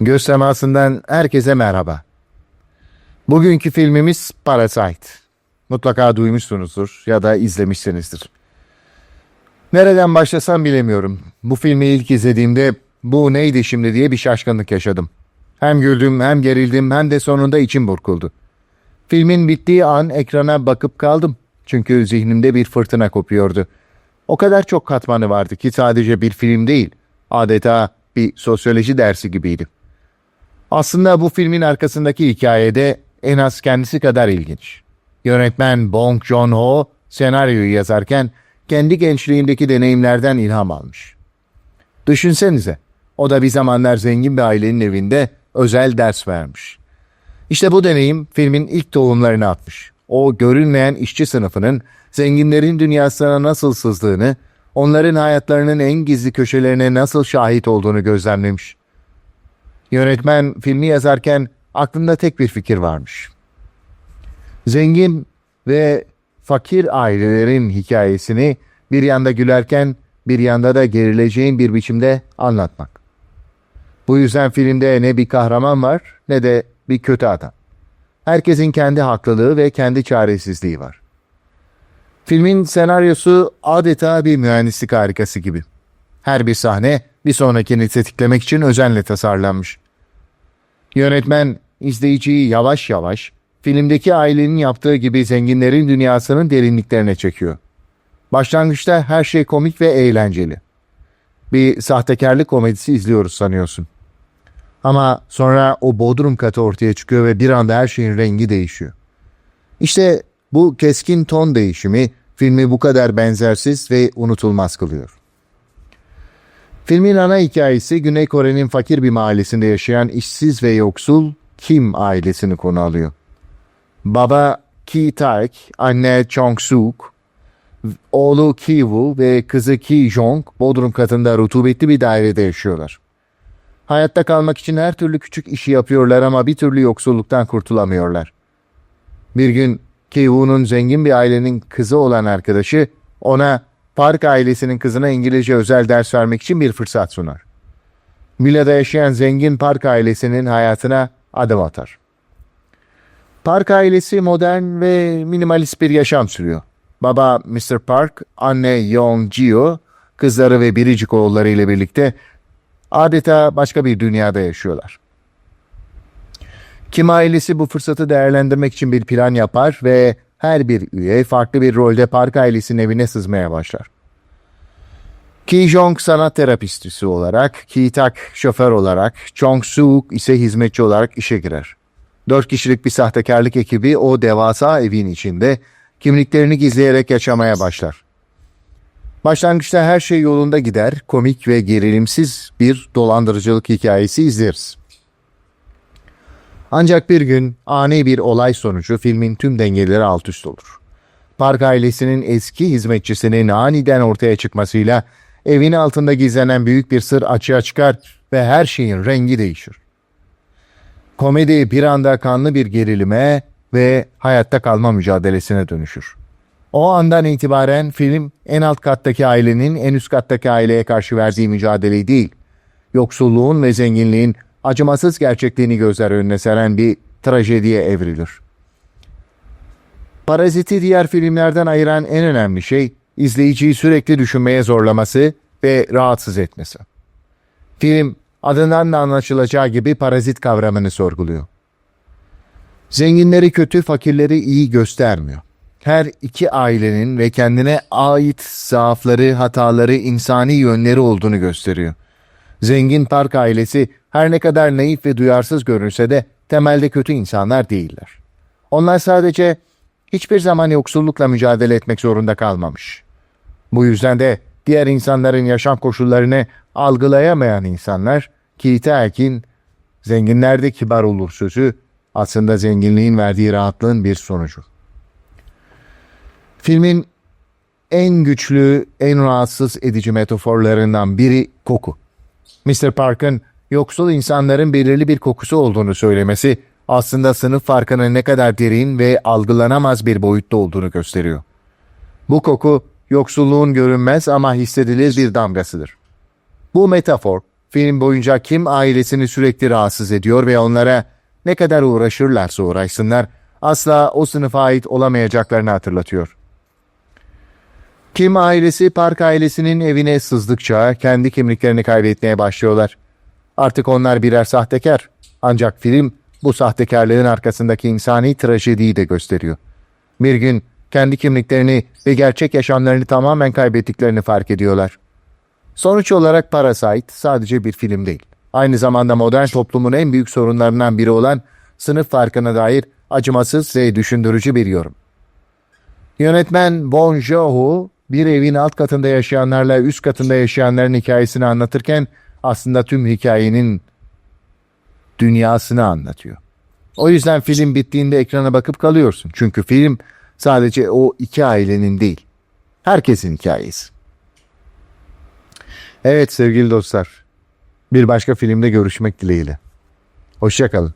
Göz temasından herkese merhaba. Bugünkü filmimiz Parasite. Mutlaka duymuşsunuzdur ya da izlemişsinizdir. Nereden başlasam bilemiyorum. Bu filmi ilk izlediğimde bu neydi şimdi diye bir şaşkınlık yaşadım. Hem güldüm hem gerildim hem de sonunda içim burkuldu. Filmin bittiği an ekrana bakıp kaldım. Çünkü zihnimde bir fırtına kopuyordu. O kadar çok katmanı vardı ki sadece bir film değil, adeta bir sosyoloji dersi gibiydi. Aslında bu filmin arkasındaki hikayede en az kendisi kadar ilginç. Yönetmen Bong Joon-ho senaryoyu yazarken kendi gençliğindeki deneyimlerden ilham almış. Düşünsenize, o da bir zamanlar zengin bir ailenin evinde özel ders vermiş. İşte bu deneyim filmin ilk tohumlarını atmış. O görünmeyen işçi sınıfının zenginlerin dünyasına nasıl sızdığını, onların hayatlarının en gizli köşelerine nasıl şahit olduğunu gözlemlemiş. Yönetmen filmi yazarken aklında tek bir fikir varmış. Zengin ve fakir ailelerin hikayesini bir yanda gülerken bir yanda da gerileceğin bir biçimde anlatmak. Bu yüzden filmde ne bir kahraman var ne de bir kötü adam. Herkesin kendi haklılığı ve kendi çaresizliği var. Filmin senaryosu adeta bir mühendislik harikası gibi. Her bir sahne bir sonrakini tetiklemek için özenle tasarlanmış. Yönetmen izleyiciyi yavaş yavaş filmdeki ailenin yaptığı gibi zenginlerin dünyasının derinliklerine çekiyor. Başlangıçta her şey komik ve eğlenceli. Bir sahtekarlık komedisi izliyoruz sanıyorsun. Ama sonra o bodrum katı ortaya çıkıyor ve bir anda her şeyin rengi değişiyor. İşte bu keskin ton değişimi filmi bu kadar benzersiz ve unutulmaz kılıyor. Filmin ana hikayesi Güney Kore'nin fakir bir mahallesinde yaşayan işsiz ve yoksul Kim ailesini konu alıyor. Baba Ki Taek, anne Chong Suk, oğlu Ki Woo ve kızı Ki Jong bodrum katında rutubetli bir dairede yaşıyorlar. Hayatta kalmak için her türlü küçük işi yapıyorlar ama bir türlü yoksulluktan kurtulamıyorlar. Bir gün Ki-woo'nun zengin bir ailenin kızı olan arkadaşı ona Park ailesinin kızına İngilizce özel ders vermek için bir fırsat sunar. Mila'da yaşayan zengin Park ailesinin hayatına adım atar. Park ailesi modern ve minimalist bir yaşam sürüyor. Baba Mr. Park, anne Young Jio, kızları ve biricik oğulları ile birlikte adeta başka bir dünyada yaşıyorlar. Kim ailesi bu fırsatı değerlendirmek için bir plan yapar ve her bir üye farklı bir rolde Park ailesinin evine sızmaya başlar. Ki Jong sanat terapistisi olarak, Ki Tak şoför olarak, Chong Suk ise hizmetçi olarak işe girer. Dört kişilik bir sahtekarlık ekibi o devasa evin içinde kimliklerini gizleyerek yaşamaya başlar. Başlangıçta her şey yolunda gider, komik ve gerilimsiz bir dolandırıcılık hikayesi izleriz. Ancak bir gün ani bir olay sonucu filmin tüm dengeleri alt üst olur. Park ailesinin eski hizmetçisinin aniden ortaya çıkmasıyla evin altında gizlenen büyük bir sır açığa çıkar ve her şeyin rengi değişir. Komedi bir anda kanlı bir gerilime ve hayatta kalma mücadelesine dönüşür. O andan itibaren film en alt kattaki ailenin en üst kattaki aileye karşı verdiği mücadeleyi değil, yoksulluğun ve zenginliğin acımasız gerçekliğini gözler önüne seren bir trajediye evrilir. Paraziti diğer filmlerden ayıran en önemli şey izleyiciyi sürekli düşünmeye zorlaması ve rahatsız etmesi. Film adından da anlaşılacağı gibi parazit kavramını sorguluyor. Zenginleri kötü, fakirleri iyi göstermiyor. Her iki ailenin ve kendine ait zaafları, hataları, insani yönleri olduğunu gösteriyor. Zengin Park ailesi her ne kadar naif ve duyarsız görünse de temelde kötü insanlar değiller. Onlar sadece hiçbir zaman yoksullukla mücadele etmek zorunda kalmamış. Bu yüzden de diğer insanların yaşam koşullarını algılayamayan insanlar ki Erkin zenginler de kibar olur sözü aslında zenginliğin verdiği rahatlığın bir sonucu. Filmin en güçlü, en rahatsız edici metaforlarından biri koku. Mr. Park'ın yoksul insanların belirli bir kokusu olduğunu söylemesi aslında sınıf farkının ne kadar derin ve algılanamaz bir boyutta olduğunu gösteriyor. Bu koku yoksulluğun görünmez ama hissedilir bir damgasıdır. Bu metafor film boyunca kim ailesini sürekli rahatsız ediyor ve onlara ne kadar uğraşırlarsa uğraşsınlar asla o sınıfa ait olamayacaklarını hatırlatıyor. Kim ailesi Park ailesinin evine sızdıkça kendi kimliklerini kaybetmeye başlıyorlar. Artık onlar birer sahtekar. Ancak film bu sahtekarlığın arkasındaki insani trajediyi de gösteriyor. Bir gün kendi kimliklerini ve gerçek yaşamlarını tamamen kaybettiklerini fark ediyorlar. Sonuç olarak Parasite sadece bir film değil. Aynı zamanda modern toplumun en büyük sorunlarından biri olan sınıf farkına dair acımasız ve düşündürücü bir yorum. Yönetmen Bong Joon-ho bir evin alt katında yaşayanlarla üst katında yaşayanların hikayesini anlatırken aslında tüm hikayenin dünyasını anlatıyor. O yüzden film bittiğinde ekrana bakıp kalıyorsun. Çünkü film sadece o iki ailenin değil, herkesin hikayesi. Evet sevgili dostlar, bir başka filmde görüşmek dileğiyle. Hoşçakalın.